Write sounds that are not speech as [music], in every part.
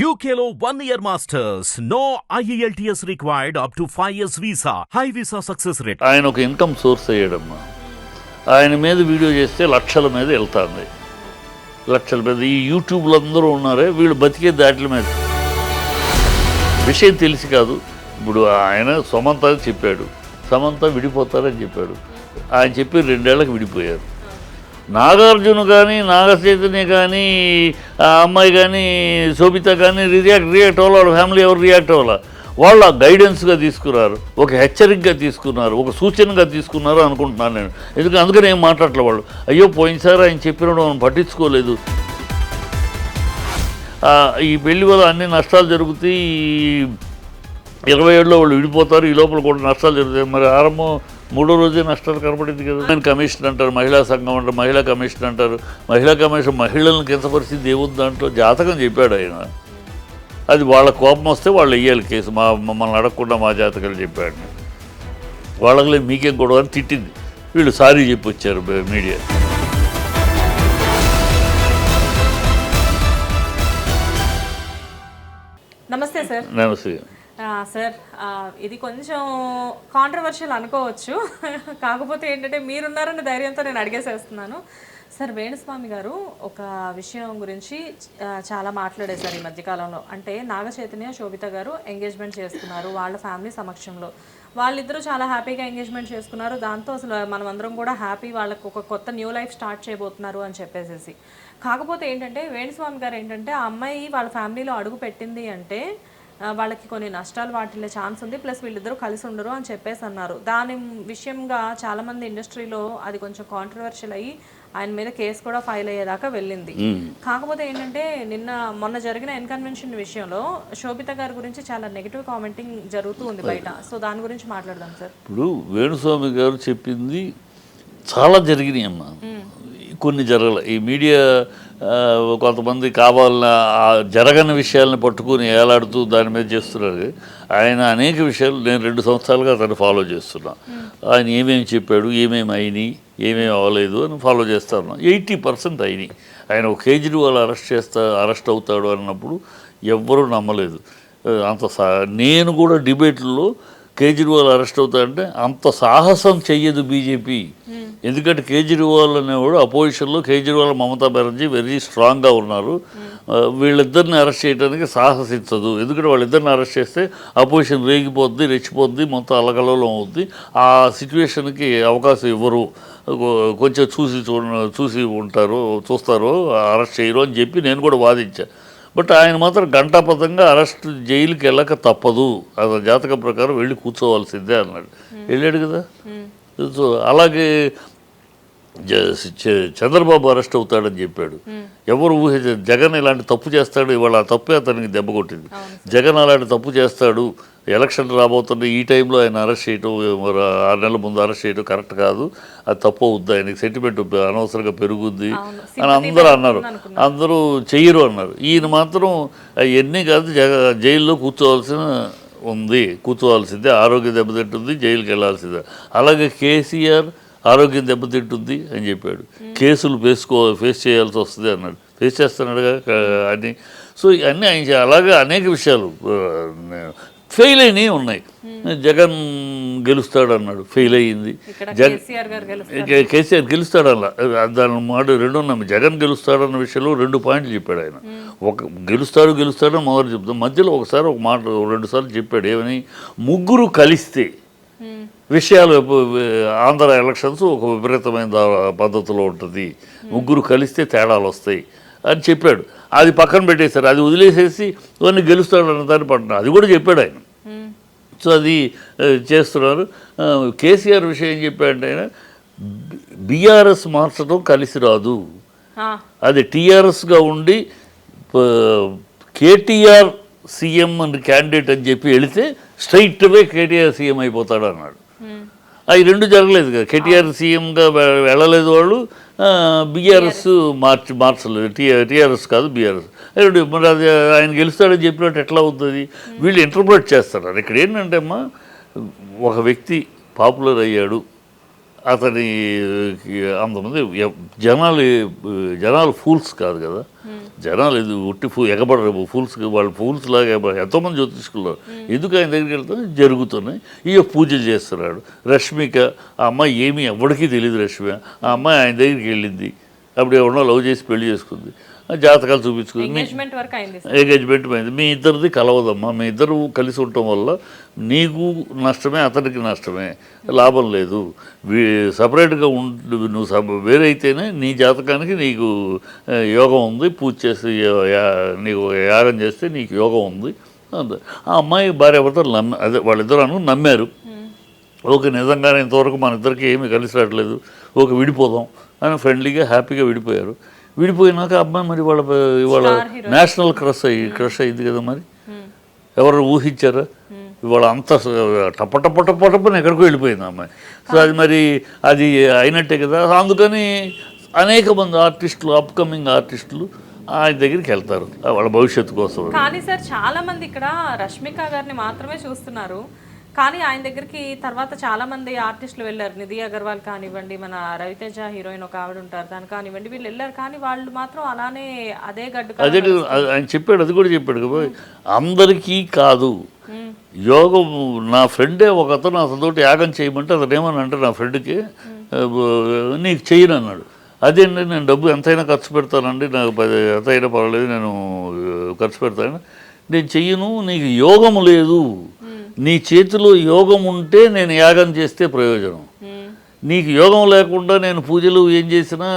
యూకేలో one year masters no IELTS required up to five years visa high visa success rate ఆయన ఒక income source అయ్యాడమ్మా. ఆయన మీద video చేస్తే లక్షల మీద వెళ్తుంది. లక్షల మీద. ఈ యూట్యూబ్లో అందరూ ఉన్నారే వీళ్ళు బతికే దాటిల మీద. విషయం తెలిసి కాదు. ఇప్పుడు ఆయన సమంత చెప్పాడు. సమంత విడిపోతారని చెప్పాడు. ఆయన చెప్పి రెండేళ్ళకు విడిపోయారు. నాగార్జున కానీ నాగచైతన్య కానీ ఆ అమ్మాయి కానీ శోభిత కానీ రియాక్ట్ రియాక్ట్ అవ్వాలి వాళ్ళ ఫ్యామిలీ ఎవరు రియాక్ట్ అవ్వాలా? వాళ్ళు ఆ గైడెన్స్గా తీసుకున్నారు ఒక హెచ్చరికగా తీసుకున్నారు. ఒక సూచనగా తీసుకున్నారు అనుకుంటున్నాను నేను. ఎందుకంటే అందుకని ఏం మాట్లాడలే వాళ్ళు. అయ్యో పోయినసారి ఆయన చెప్పినప్పుడు మనం పట్టించుకోలేదు. ఈ పెళ్ళి వల్ల అన్ని నష్టాలు జరుగుతాయి. ఇరవై ఏడులో వాళ్ళు విడిపోతారు. ఈ లోపల కూడా నష్టాలు జరుగుతాయి. మరి ఆరంభం మూడో రోజే నష్టాలు కనపడింది కదా. ఆయన కమిషన్ అంటారు మహిళా సంఘం అంటారు మహిళా కమిషన్ అంటారు. మహిళా కమిషన్ మహిళలను పరిస్థితి ఏముంది దాంట్లో జాతకం చెప్పాడు ఆయన. అది వాళ్ళ కోపం వస్తే వాళ్ళు వెయ్యాలి కేసు. మా మమ్మల్ని అడగకుండా మా జాతకాలు చెప్పాడు. వాళ్ళకి మీకేం గొడవ అని తిట్టింది. వీళ్ళు సారీ చెప్పి వచ్చారు మీడియా. నమస్తే సార్. నమస్తే. సార్ ఇది కొంచెం కాంట్రవర్షియల్ అనుకోవచ్చు. [laughs] కాకపోతే ఏంటంటే మీరున్నారన్న ధైర్యంతో నేను అడిగేసేస్తున్నాను. సార్ వేణుస్వామి గారు ఒక విషయం గురించి చాలా మాట్లాడేశారు ఈ మధ్యకాలంలో. అంటే నాగ చైతన్య శోభిత గారు ఎంగేజ్మెంట్ చేసుకున్నారు వాళ్ళ ఫ్యామిలీ సమక్షంలో. వాళ్ళిద్దరూ చాలా హ్యాపీగా ఎంగేజ్మెంట్ చేసుకున్నారు. దాంతో అసలు మనం అందరం కూడా హ్యాపీ వాళ్ళకు ఒక కొత్త న్యూ లైఫ్ స్టార్ట్ చేయబోతున్నారు అని చెప్పేసేసి. కాకపోతే ఏంటంటే వేణుస్వామి గారు ఏంటంటే ఆ అమ్మాయి వాళ్ళ ఫ్యామిలీలో అడుగు పెట్టింది అంటే వాళ్ళకి కొన్ని నష్టాలు వాటిల్లే ఛాన్స్ ఉంది. ప్లస్ వీళ్ళిద్దరూ కలిసి ఉండరు అని చెప్పేసి అన్నారు. దాని విషయంగా చాలా మంది ఇండస్ట్రీలో అది కొంచెం కాంట్రవర్షియల్ అయ్యి ఆయన మీద కేసు కూడా ఫైల్ అయ్యేదాకా వెళ్ళింది. కాకపోతే ఏంటంటే నిన్న మొన్న జరిగిన ఎన్కన్వెన్షన్ విషయంలో శోభిత గారి గురించి చాలా నెగిటివ్ కామెంటింగ్ జరుగుతూ ఉంది బయట. సో దాని గురించి మాట్లాడదాం సార్. ఇప్పుడు వేణుస్వామి గారు చెప్పింది చాలా జరిగినాయి అమ్మా కొన్ని జరగలే ఈ మీడియా కొంతమంది కావాలన్న ఆ జరగని విషయాలను పట్టుకుని ఏలాడుతూ దాని మీద చేస్తున్నారు. ఆయన అనేక విషయాలు నేను రెండు సంవత్సరాలుగా అతను ఫాలో చేస్తున్నా. ఆయన ఏమేమి చెప్పాడు ఏమేమి అయినాయి ఏమేమి అవ్వలేదు అని ఫాలో చేస్తాను ఎయిటీ పర్సెంట్ అయినాయి. ఆయన ఒక కేజ్రీవాల్ అరెస్ట్ చేస్తా అరెస్ట్ అవుతాడు అన్నప్పుడు ఎవ్వరూ నమ్మలేదు. అంత సా నేను కూడా డిబేట్లో కేజ్రీవాల్ అరెస్ట్ అవుతాడంటే అంత సాహసం చెయ్యదు బీజేపీ. ఎందుకంటే కేజ్రీవాల్ అనేవాడు అపోజిషన్లో కేజ్రీవాల్ మమతా బెనర్జీ వెరీ స్ట్రాంగ్గా ఉన్నారు. ఆ, వీళ్ళిద్దరిని అరెస్ట్ చేయడానికి సాహసించదు. ఎందుకంటే వాళ్ళిద్దరిని అరెస్ట్ చేస్తే అపోజిషన్ రేగిపోద్ది రెచ్చిపోద్ది మొత్తం అలకలలో అవుద్ది. ఆ సిచ్యువేషన్కి అవకాశం ఇవ్వరు. కొంచెం చూసి చూ చూసి ఉంటారు చూస్తారు అరెస్ట్ చేయరు అని చెప్పి నేను కూడా వాదించా. బట్ ఆయన మాత్రం గంటాపథంగా అరెస్ట్ జైలుకి వెళ్ళక తప్పదు. అది జాతకం ప్రకారం వెళ్ళి కూర్చోవాల్సిందే అన్నాడు. వెళ్ళాడు కదా? సో అలాగే చంద్రబాబు అరెస్ట్ అవుతాడని చెప్పాడు. ఎవరు ఊహించ జగన్ ఇలాంటి తప్పు చేస్తాడు ఇవాళ ఆ తప్పే అతనికి దెబ్బ కొట్టింది. జగన్ అలాంటి తప్పు చేస్తాడు ఎలక్షన్ రాబోతున్న ఈ టైంలో ఆయన అరెస్ట్ మరి ఆరు నెలల ముందు అరెస్ట్ చేయడం కరెక్ట్ కాదు. అది తప్పు అవుద్ది ఆయనకి సెంటిమెంట్ అనవసరంగా పెరుగుద్ది అని అందరూ అన్నారు. అందరూ చెయ్యరు అన్నారు. ఈయన మాత్రం అవన్నీ కాదు జగ జైల్లో కూర్చోవాల్సిన ఉంది కూర్చోవాల్సిందే ఆరోగ్యం దెబ్బతింటుంది జైలుకి వెళ్ళాల్సిందే అలాగే కేసీఆర్ ఆరోగ్యం దెబ్బతింటుంది అని చెప్పాడు. కేసులు ఫేసుకో ఫేస్ చేయాల్సి వస్తుంది అన్నాడు. ఫేస్ చేస్తున్నాడుగా అని సో ఇవన్నీ ఆయన అలాగే అనేక విషయాలు ఫెయిల్ అయినవి ఉన్నాయి. జగన్ గెలుస్తాడు అన్నాడు ఫెయిల్ అయ్యింది. కేసీఆర్ గెలుస్తాడు అలా. దాని మాట రెండు ఉన్నాయి. జగన్ గెలుస్తాడన్న విషయంలో రెండు పాయింట్లు చెప్పాడు ఆయన. ఒక గెలుస్తాడు గెలుస్తాడు మొదలు చెప్తాం. మధ్యలో ఒకసారి ఒక మాట రెండు సార్లు చెప్పాడు. ఏమని? ముగ్గురు కలిస్తే విషయాలు ఆంధ్ర ఎలక్షన్స్ ఒక విపరీతమైన పద్ధతిలో ఉంటుంది. ముగ్గురు కలిస్తే తేడాలు వస్తాయి అని చెప్పాడు. అది పక్కన పెట్టేశారు. అది వదిలేసేసి ఇవన్నీ గెలుస్తాడు అన్న దాన్ని పట్టిన అది కూడా చెప్పాడు ఆయన. సో అది చేస్తున్నారు. కేసీఆర్ విషయం ఏం చెప్పాడంటే ఆయన బీఆర్ఎస్ మార్చడం కలిసి రాదు. అది టీఆర్ఎస్గా ఉండి కేటీఆర్ సీఎం అని క్యాండిడేట్ అని చెప్పి వెళితే స్ట్రైట్ అవే కేటీఆర్ సీఎం అయిపోతాడు అన్నాడు. అవి రెండు జరగలేదు కదా. కేటీఆర్ సీఎంగా వెళ్ళలేదు వాళ్ళు. బీఆర్ఎస్ మార్చి మార్చలేదు. టీఆర్ఎస్ కాదు బీఆర్ఎస్. రెండు మరి అది ఆయన గెలుస్తాడని చెప్పినట్టు ఎట్లా అవుతుంది? వీళ్ళు ఇంటర్ప్రిట్ చేస్తారు. ఇక్కడ ఏంటంటే అమ్మా ఒక వ్యక్తి పాపులర్ అయ్యాడు. అతని అంతమంది జనాలు జనాలు ఫూల్స్ కాదు కదా. జనాలు ఇది ఉట్టి ఫూ ఎగబడరు. ఫూల్స్ వాళ్ళు ఫూల్స్ లాగా ఎగబడరు ఎంతోమంది జ్యోతిష్కులు ఎందుకు ఆయన దగ్గరికి వెళ్తాను జరుగుతున్నాయి. ఇక పూజలు చేస్తున్నాడు. రష్మిక ఆ అమ్మాయి ఏమీ ఎవరికీ తెలియదు రష్మి ఆ అమ్మాయి ఆయన దగ్గరికి వెళ్ళింది. అప్పుడు ఎవరినో లవ్ చేసి పెళ్ళి చేసుకుంది. జాతకాలు చూపించుకుంది మీ- ఎంగేజ్మెంట్ అయింది మీ ఇద్దరిది కలవదమ్మా. మీ ఇద్దరు కలిసి ఉండటం వల్ల నీకు నష్టమే అతనికి నష్టమే. లాభం లేదు. సపరేట్గా ఉండు నువ్వు సప- వేరే అయితేనే నీ జాతకానికి నీకు యోగం ఉంది. పూజ చేసి నీకు యాగం చేస్తే నీకు యోగం ఉంది. అంతే. ఆ అమ్మాయి భార్య భర్తలు నమ్మ అదే వాళ్ళిద్దరు అను నమ్మారు. ఓకే నిజంగానే ఇంతవరకు మన ఇద్దరికి ఏమీ కలిసి రావట్లేదు. ఓకే విడిపోదాం అని ఫ్రెండ్లీగా హ్యాపీగా విడిపోయారు. విడిపోయినాక అబ్బాయి మరి వాళ్ళ ఇవాళ నేషనల్ క్రష్ అయ్యి క్రష్ అయింది కదా మరి. ఎవరు ఊహించారా? ఇవాళ అంత టప్పని ఎక్కడికో వెళ్ళిపోయింది అమ్మాయి. సో అది మరి అది అయినట్టే కదా. అందుకని అనేక మంది ఆర్టిస్టులు అప్కమింగ్ ఆర్టిస్టులు ఆయన దగ్గరికి వెళ్తారు. వాళ్ళ భవిష్యత్తు కోసం. కానీ సార్ చాలా మంది ఇక్కడ రష్మిక గారిని మాత్రమే చూస్తున్నారు. కానీ ఆయన దగ్గరికి తర్వాత చాలా మంది ఆర్టిస్టులు వెళ్ళారు. నిధి అగర్వాల్ కానివ్వండి మన రవితేజ హీరోయిన్ ఒక ఆవిడ ఉంటారు దాని కానివ్వండి వీళ్ళు వెళ్ళారు. కానీ వాళ్ళు మాత్రం అలానే అదే గడ్డు అదే ఆయన చెప్పాడు అది కూడా చెప్పాడు. అందరికీ కాదు. యోగం నా ఫ్రెండే ఒక అతను అతనితోటి యాగం చేయమంటే అతను ఏమని అంటే నా ఫ్రెండ్కి. నీకు చేయను అన్నాడు. అదేంటి నేను డబ్బు ఎంతైనా ఖర్చు పెడతానండి నాకు పది ఎంతైనా పర్వాలేదు నేను ఖర్చు పెడతాను. నేను చెయ్యను నీకు యోగం లేదు. నీ చేతిలో యోగం ఉంటే నేను యాగం చేస్తే ప్రయోజనం. నీకు యోగం లేకుండా నేను పూజలు ఏం చేసినా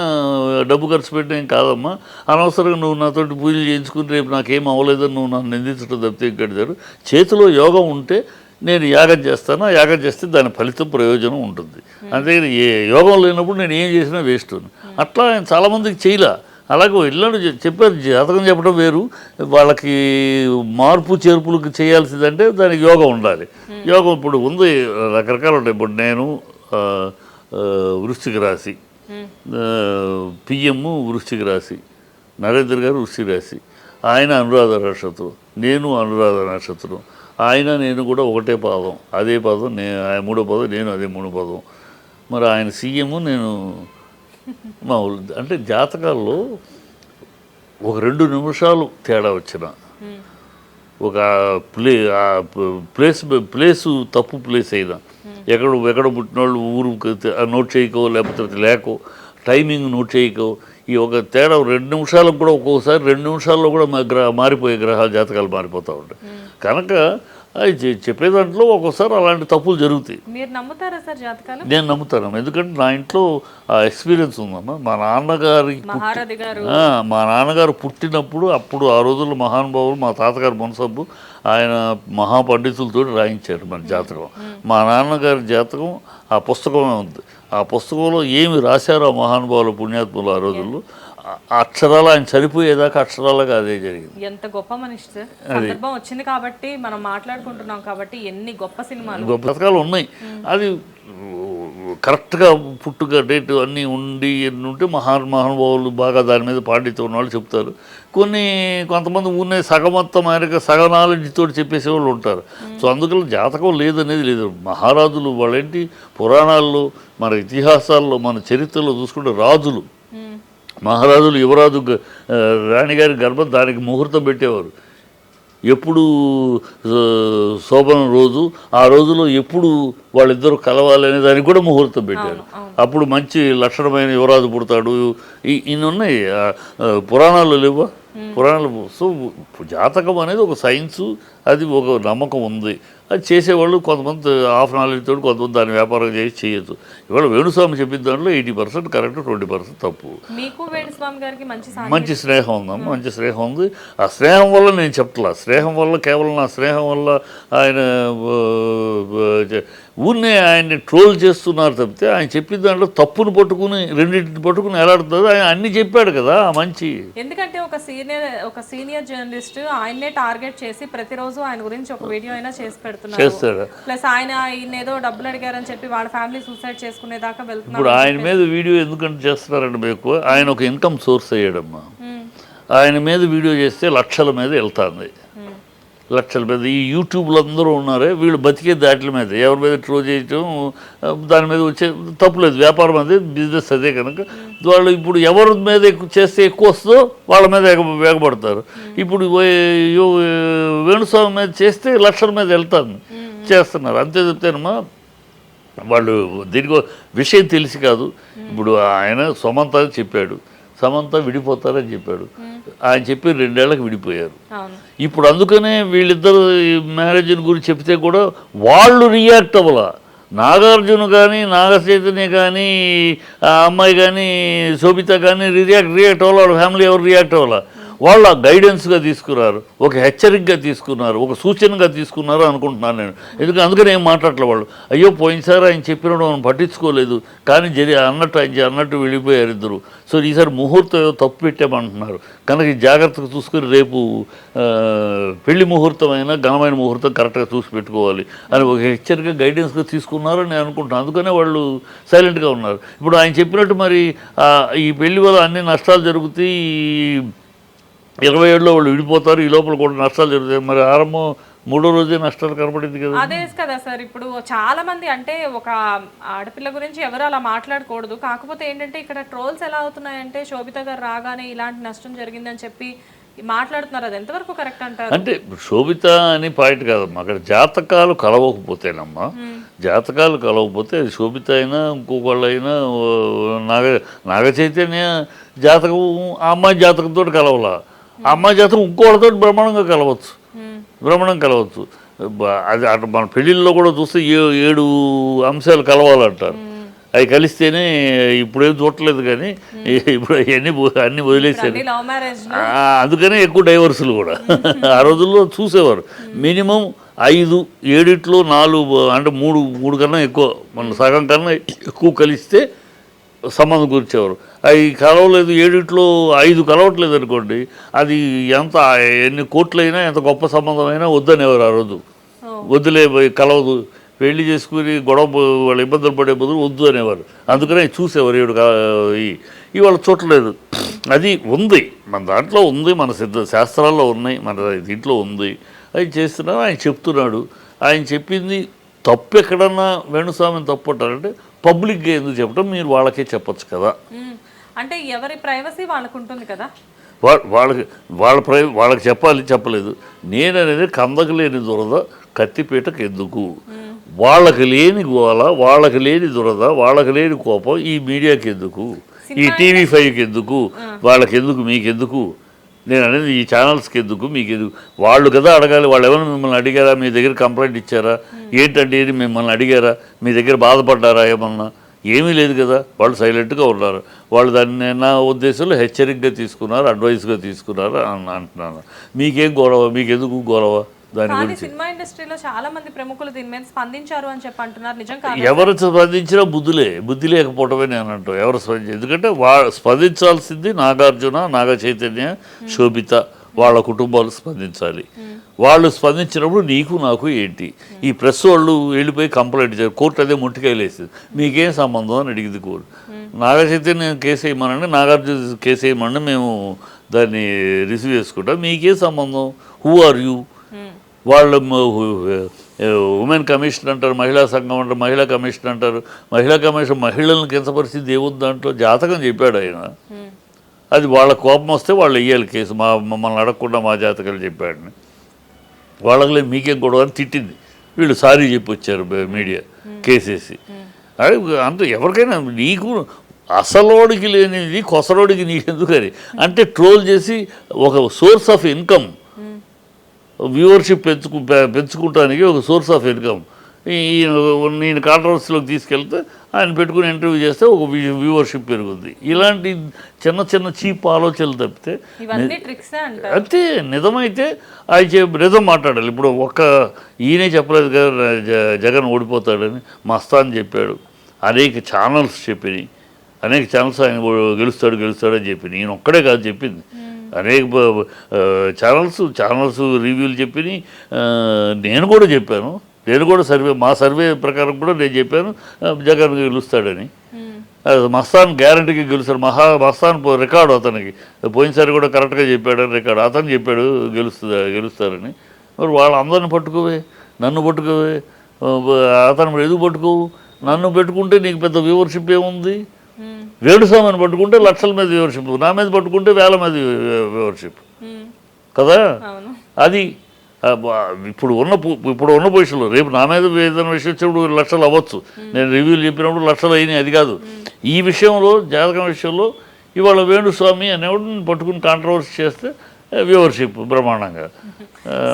డబ్బు ఖర్చు పెట్టడం కాదమ్మా. అనవసరంగా నువ్వు నాతోటి పూజలు చేయించుకుని రేపు నాకేం అవ్వలేదని నువ్వు నన్ను నిందించడం తప్పితే ఇంకడిదారు చేతిలో యోగం ఉంటే నేను యాగం చేస్తాను. ఆ యాగం చేస్తే దాని ఫలితం ప్రయోజనం ఉంటుంది. అంతేగాని ఏ యోగం లేనప్పుడు నేను ఏం చేసినా వేస్ట్. అట్లా ఆయన చాలామందికి చేయలే. అలాగే ఇళ్ళను చెప్పారు జాతకం చెప్పడం వేరు. వాళ్ళకి మార్పు చేర్పులకు చేయాల్సిందంటే దానికి యోగం ఉండాలి. యోగం ఇప్పుడు ఉంది రకరకాలు ఉంటాయి. ఇప్పుడు నేను వృశ్చిక రాశి. పిఎం వృశ్చిక రాశి. నరేంద్ర గారు వృశ్చిక రాశి. ఆయన అనురాధ నక్షత్రం. నేను అనురాధ నక్షత్రం. ఆయన నేను కూడా ఒకటే పాదం. అదే పాదం ఆయన మూడో పదం నేను అదే మూడో పదం. మరి ఆయన సీఎం నేను మామూలు అంటే జాతకాల్లో ఒక రెండు నిమిషాలు తేడా వచ్చిన. ఒక ప్లే ప్లేస్ ప్లేసు తప్పు ప్లేస్ అయినా. ఎక్కడ ఎక్కడ పుట్టినోళ్ళు ఊరు నోట్ చేయకో లేకపోతే లేకో టైమింగ్ నోట్ చేయకో ఈ ఒక తేడా రెండు నిమిషాలకు కూడా ఒక్కొక్కసారి రెండు నిమిషాల్లో కూడా మా గ్రహ మారిపోయే గ్రహాలు జాతకాలు మారిపోతూ ఉంటాయి. కనుక చెప్పే దాంట్లో ఒక్కోసారి అలాంటి తప్పులు జరుగుతాయి. మీరు నమ్ముతారా సార్ జాతకాలు? నేను నమ్ముతాను. ఎందుకంటే నా ఇంట్లో ఆ ఎక్స్పీరియన్స్ ఉందమ్మా. మా నాన్నగారి మా నాన్నగారు పుట్టినప్పుడు అప్పుడు ఆ రోజుల్లో మహానుభావులు మా తాతగారు మునసబ్బు ఆయన మహాపండితులతో రాయించారు మన జాతకం. మా నాన్నగారి జాతకం ఆ పుస్తకమే ఉంది. ఆ పుస్తకంలో ఏమి రాశారో ఆ మహానుభావుల పుణ్యాత్ములు ఆ రోజుల్లో అక్షరాలు ఆయన చనిపోయేదాకా అక్షరాలుగా అదే జరిగింది. ఎంత గొప్ప మనిషి సార్. సందర్భం వచ్చింది కాబట్టి మనం మాట్లాడుకుంటున్నాం కాబట్టి ఎన్ని గొప్ప సినిమాలు. గొప్ప పథకాలు ఉన్నాయి. అది కరెక్ట్గా పుట్టుక డేట్ అన్నీ ఉండి ఎన్ని ఉంటే మహా మహానుభావులు బాగా దాని మీద పాండిత్యం ఉన్న వాళ్ళు చెప్తారు. కొన్ని కొంతమంది ఊరినే సగమత్తం ఆయనకి సగ నాలెడ్జ్ తోటి చెప్పేసే వాళ్ళు ఉంటారు సో అందుకని జాతకం లేదనేది లేదు. మహారాజులు వాళ్ళేంటి పురాణాల్లో మన ఇతిహాసాల్లో మన చరిత్రలో చూసుకుంటే రాజులు. మహారాజులు యువరాజు రాణిగారి గర్భం దానికి ముహూర్తం పెట్టేవారు. ఎప్పుడు శోభనం రోజు ఆ రోజులో ఎప్పుడు వాళ్ళిద్దరూ కలవాలి అనే దానికి కూడా ముహూర్తం పెట్టారు. అప్పుడు మంచి లక్షణమైన యువరాజు పుడతాడు. ఈ- ఇన్ని ఉన్నాయి పురాణాలు లేవా పురాణాలు సో జాతకం అనేది ఒక సైన్సు అది ఒక నమ్మకం ఉంది. అది చేసేవాళ్ళు కొంతమంది హాఫ్ నాలెడ్జ్ తోటి కొంతమంది దాన్ని వ్యాపారం చేసి చేయొచ్చు ఇవాళ వేణుస్వామి చెప్పిన దాంట్లో eighty percent correct twenty percent తప్పు. మీకు వేణుస్వామి గారికి మంచి స్నేహం ఉందమ్మ మంచి స్నేహం ఉంది. ఆ స్నేహం వల్ల నేను చెప్తలా స్నేహం వల్ల కేవలం నా స్నేహం వల్ల ఆయన ఊరినే ఆయన్ని ట్రోల్ చేస్తున్నారు తప్పితే ఆయన చెప్పిన దాంట్లో తప్పును పట్టుకుని రెండింటిని పట్టుకుని ఎలాడుతుంది ఆయన అన్ని చెప్పాడు కదా మంచి. ఎందుకంటే ఒక సీనియర్ ఒక సీనియర్ జర్నలిస్ట్ ఆయన్నే టార్గెట్ చేసి ప్రతిరోజు ఆయన గురించి ఒక వీడియో అయినా చేసి పెడుతున్నారు. చేస్తాడు. ప్లస్ ఆయన ఈయన ఏదో డబ్బులు అడిగారని చెప్పి వాళ్ళ ఫ్యామిలీ సూసైడ్ చేసుకునే దాకా ఇప్పుడు వెళ్తున్నారు ఆయన మీద వీడియో ఎందుకంటే చేస్తున్నారంటే మీకు? ఆయన ఒక ఇన్కమ్ సోర్స్ అయ్యాడమ్మా. మ్మ్. ఆయన మీద వీడియో చేస్తే లక్షల మీద వెళ్తుంది. లక్షల మీద. ఈ యూట్యూబ్లో అందరూ ఉన్నారే వీళ్ళు బతికే దాట్ల మీద. ఎవరి మీద ట్రో చేయటం దాని మీద వచ్చే తప్పులేదు వ్యాపారం అదే బిజినెస్ అదే కనుక. వాళ్ళు ఇప్పుడు ఎవరి మీద చేస్తే ఎక్కువ వస్తుందో వాళ్ళ మీద వేగపడతారు. ఇప్పుడు వేణుస్వామి మీద చేస్తే లక్షల మీద వెళ్తాను. చేస్తున్నారు. అంతే చెప్తేనమ్మా వాళ్ళు దీనికి విషయం తెలిసి కాదు. ఇప్పుడు ఆయన సమంత చెప్పాడు. సమంత విడిపోతారని చెప్పాడు. ఆయన చెప్పి రెండేళ్ళకు విడిపోయారు. ఇప్పుడు అందుకనే వీళ్ళిద్దరు మ్యారేజ్ గురించి చెప్తే కూడా వాళ్ళు రియాక్ట్ అవ్వాల. నాగార్జున కానీ నాగ చైతన్య కానీ ఆ అమ్మాయి కానీ శోభిత కానీ రియాక్ట్ రియాక్ట్ అవ్వాలి. వాళ్ళ ఫ్యామిలీ ఎవరు రియాక్ట్ అవ్వాల. వాళ్ళు గైడెన్స్గా తీసుకున్నారు ఒక హెచ్చరికగా తీసుకున్నారు ఒక సూచనగా తీసుకున్నారు అనుకుంటున్నాను నేను. ఎందుకంటే అందుకని ఏం మాట్లాడలే వాళ్ళు. అయ్యో పోయినసారి ఆయన చెప్పినప్పుడు మనం పట్టించుకోలేదు కానీ జరి అన్నట్టు ఆయన అన్నట్టు వెళ్ళిపోయారు ఇద్దరు. సో ఈసారి ముహూర్తం ఏదో తప్పు పెట్టామంటున్నారు. కనుక జాగ్రత్తగా చూసుకుని రేపు పెళ్ళి ముహూర్తం అయినా ఘనమైన ముహూర్తం కరెక్ట్గా చూసి పెట్టుకోవాలి అని ఒక హెచ్చరిక గైడెన్స్గా తీసుకున్నారని నేను అనుకుంటున్నాను. అందుకనే వాళ్ళు సైలెంట్గా ఉన్నారు. ఇప్పుడు ఆయన చెప్పినట్టు మరి ఈ పెళ్ళి వల్ల అన్ని నష్టాలు జరుగుతాయి ఇరవై ఏడులో వాళ్ళు విడిపోతారు ఈ లోపల కూడా నష్టాలు జరుగుతాయి. మరి ఆరంభం మూడో రోజే నష్టాలు కనపడింది కదా. అదే కదా సార్ ఇప్పుడు చాలా మంది అంటే ఒక ఆడపిల్ల గురించి ఎవరు అలా మాట్లాడకూడదు. కాకపోతే ఏంటంటే ఇక్కడ ట్రోల్స్ ఎలా అవుతున్నాయంటే శోభిత గారు రాగానే ఇలాంటి నష్టం జరిగిందని చెప్పి మాట్లాడుతున్నారు. అది ఎంతవరకు కరెక్ట్ అంటారు? అంటే శోభిత అని పాయింట్ కాదమ్మా. అక్కడ జాతకాలు కలవకపోతేనమ్మా. జాతకాలు కలవకపోతే అది శోభిత అయినా ఇంకొకళ్ళు అయినా ఓ, నాగ నాగ చైతన్య జాతకం ఆ అమ్మాయి జాతకంతో కలవాల. ఆ అమ్మాయి జాతకం ఇంకోళ్ళతో బ్రహ్మాండంగా కలవచ్చు. బ్రహ్మాండం కలవచ్చు. అది అటు మన పెళ్ళిళ్ళలో కూడా చూస్తే ఏ ఏడు అంశాలు కలవాలంటారు. అవి కలిస్తేనే ఇప్పుడేం చూడట్లేదు కానీ [laughs] ఇప్పుడు అవన్నీ అన్నీ వదిలేసారు అన్ని ఆ, అందుకనే ఎక్కువ డైవర్సులు కూడా. ఆ రోజుల్లో చూసేవారు. మినిమం ఐదు ఏడిట్లో నాలుగు అంటే మూడు మూడు కన్నా ఎక్కువ. మన సగం కన్నా ఎక్కువ కలిస్తే సంబంధం కూర్చేవారు అవి కలవలేదు ఏడిట్లో ఐదు కలవట్లేదు అనుకోండి అది ఎంత ఎన్ని కోట్లైనా ఎంత గొప్ప సంబంధం అయినా వద్దనేవారు ఆ రోజు. వద్దులే కలవదు. పెళ్ళి చేసుకుని గొడవ వాళ్ళు ఇబ్బందులు పడే బదులు వద్దు అనేవారు. అందుకనే చూసేవారు ఏడు ఇవాళ చూడలేదు. అది ఉంది. మన దాంట్లో ఉంది మన సిద్ధ శాస్త్రాల్లో ఉన్నాయి మన దీంట్లో ఉంది. అది చేస్తున్నాడు ఆయన చెప్తున్నాడు. ఆయన చెప్పింది తప్పు ఎక్కడన్నా వేణుస్వామిని తప్పు అంటారంటే పబ్లిక్గా ఎందుకు చెప్పడం మీరు వాళ్ళకే చెప్పొచ్చు కదా. అంటే ఎవరి ప్రైవసీ వాళ్ళకు ఉంటుంది కదా వాళ్ళకి వాళ్ళ ప్రై వాళ్ళకి చెప్పాలి చెప్పలేదు. నేను అనేది కందకు లేని దురద కత్తిపీటకు ఎందుకు? వాళ్ళకి లేని గోల వాళ్ళకి లేని దురద వాళ్ళకి లేని కోపం ఈ మీడియాకి ఎందుకు? ఈ టీవీ ఫైవ్కి ఎందుకు? వాళ్ళకి ఎందుకు మీకెందుకు? నేను అనేది ఈ ఛానల్స్కి ఎందుకు మీకు ఎందుకు వాళ్ళు కదా అడగాలి వాళ్ళు ఎవరైనా మిమ్మల్ని అడిగారా? మీ దగ్గర కంప్లైంట్ ఇచ్చారా? ఏంటంటే ఇది? మిమ్మల్ని అడిగారా? మీ దగ్గర బాధపడ్డారా ఏమన్నా? ఏమీ లేదు కదా. వాళ్ళు సైలెంట్గా ఉన్నారు. వాళ్ళు దాన్ని నా ఉద్దేశంలో హెచ్చరికగా తీసుకున్నారు అడ్వైస్గా తీసుకున్నారు అని అంటున్నాను మీకేం గొడవ? మీకెందుకు గొడవ దాని గురించి? సినిమా ఇండస్ట్రీలో చాలా మంది ప్రముఖులు దీని మీద స్పందించారు అని చెప్పి అంటున్నారు. నిజం ఎవరు స్పందించినా బుద్ధులే. బుద్ధి లేకపోవటమే నేను అంటాం ఎవరు స్పందించి ఎందుకంటే వా స్పందించాల్సింది నాగార్జున నాగ చైతన్య శోభిత. వాళ్ళ కుటుంబాలు స్పందించాలి. వాళ్ళు స్పందించినప్పుడు నీకు నాకు ఏంటి? ఈ ప్రెస్ వాళ్ళు వెళ్ళిపోయి కంప్లైంట్ చేశారు కోర్టు అదే ముట్టికాయలేసింది మీకేం సంబంధం అని అడిగింది కోర్టు. నాగచైతన్య కేసు వేయమనండి నాగార్జున కేసు వేయమని మేము దాన్ని రిసీవ్ చేసుకుంటాం. మీకేం సంబంధం? హూ ఆర్ యూ వాళ్ళు ఉమెన్ కమిషన్ అంటారు మహిళా సంఘం అంటారు మహిళా కమిషన్ అంటారు. మహిళా కమిషన్ మహిళలను కింద పరిస్థితి ఏముంది? దాంట్లో జాతకం చెప్పాడు ఆయన. అది వాళ్ళ కోపం వస్తే వాళ్ళు వెయ్యాలి కేసు. మా మమ్మల్ని అడగకుండా మా జాతకాలు చెప్పాడని వాళ్ళకి మీకేం గొడవ అని తిట్టింది. వీళ్ళు సారీ చెప్పి వచ్చారు మీడియా కేసేసి. అదే అంత ఎవరికైనా నీకు అసలోడికి లేనిది కొసలోడికి నీకెందుకని? అంటే ట్రోల్ చేసి ఒక సోర్స్ ఆఫ్ ఇన్కమ్ వ్యూవర్షిప్ పెంచుకు పెంచుకుంటానికి ఒక సోర్స్ ఆఫ్ ఇన్కమ్. ఈ నేను కాంట్రవర్సీలోకి తీసుకెళ్తే ఆయన పెట్టుకుని ఇంటర్వ్యూ చేస్తే ఒక వ్యూవర్షిప్ పెరుగుద్ది. ఇలాంటి చిన్న చిన్న చీప్ ఆలోచనలు తప్పితే అంతే నిజమైతే ఆయన చె నిజం మాట్లాడాలి. ఇప్పుడు ఒక్క ఈయనే చెప్పలేదు కదా జగన్ ఓడిపోతాడని మస్తాన్ చెప్పాడు. అనేక ఛానల్స్ చెప్పినాయి. అనేక ఛానల్స్ ఆయన ఓ- గెలుస్తాడు గెలుస్తాడని చెప్పింది ఈయన ఒక్కడే కాదు చెప్పింది. అనేక ఛానల్స్ ఛానల్స్ రివ్యూలు చెప్పినాయి. నేను కూడా చెప్పాను. నేను కూడా సర్వే మా సర్వే ప్రకారం కూడా నేను చెప్పాను జగన్ గెలుస్తాడని. మస్తాన్ గ్యారంటీగా గెలుస్తాడు. మహా మస్తాన్ రికార్డు అతనికి. పోయినసారి కూడా కరెక్ట్గా చెప్పాడని రికార్డు. అతను చెప్పాడు గెలుస్తుంది గెలుస్తారని మరి వాళ్ళందరిని పట్టుకోవే నన్ను పట్టుకోవే అతను ఎందుకు పట్టుకోవు? నన్ను పెట్టుకుంటే నీకు పెద్ద వ్యూవర్షిప్ ఏముంది? మ్మ్. వేణుస్వామిని పట్టుకుంటే లక్షల మీద వ్యూవర్షిప్ నా మీద పట్టుకుంటే వేల మీద వ్యూవర్షిప్. కదా? అది ఇప్పుడు ఉన్న ఇప్పుడు ఉన్న పొజిషన్లో రేపు నా మీద ఏదైనా విషయం వచ్చినప్పుడు లక్షలు అవ్వచ్చు. నేను రివ్యూలు చెప్పినప్పుడు లక్షలు అయినాయి అది కాదు. ఈ విషయంలో జాతకం విషయంలో ఇవాళ వేణుస్వామి అనేవాడు పట్టుకుని కాంట్రవర్సీ చేస్తే వ్యూవర్షిప్ బ్రహ్మాండంగా.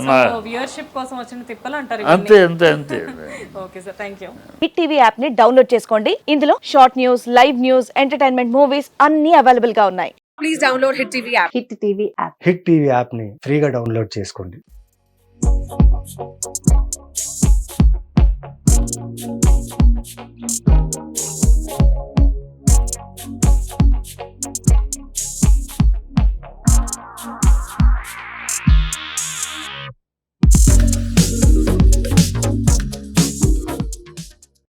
నా వ్యూవర్షిప్ కోసం వచ్చిన తిప్పలు అంటారు అంతే అంతే అంతే. [laughs] Okay sir thank you. Hit TV యాప్ని డౌన్లోడ్ చేసుకోండి. ఇందులో short news live news entertainment movies అన్ని అవైలబుల్గా ఉన్నాయి. Please download Hit TV app. Hit TV app Hit TV యాప్ని ఫ్రీగా డౌన్లోడ్ చేసుకోండి. Thank you.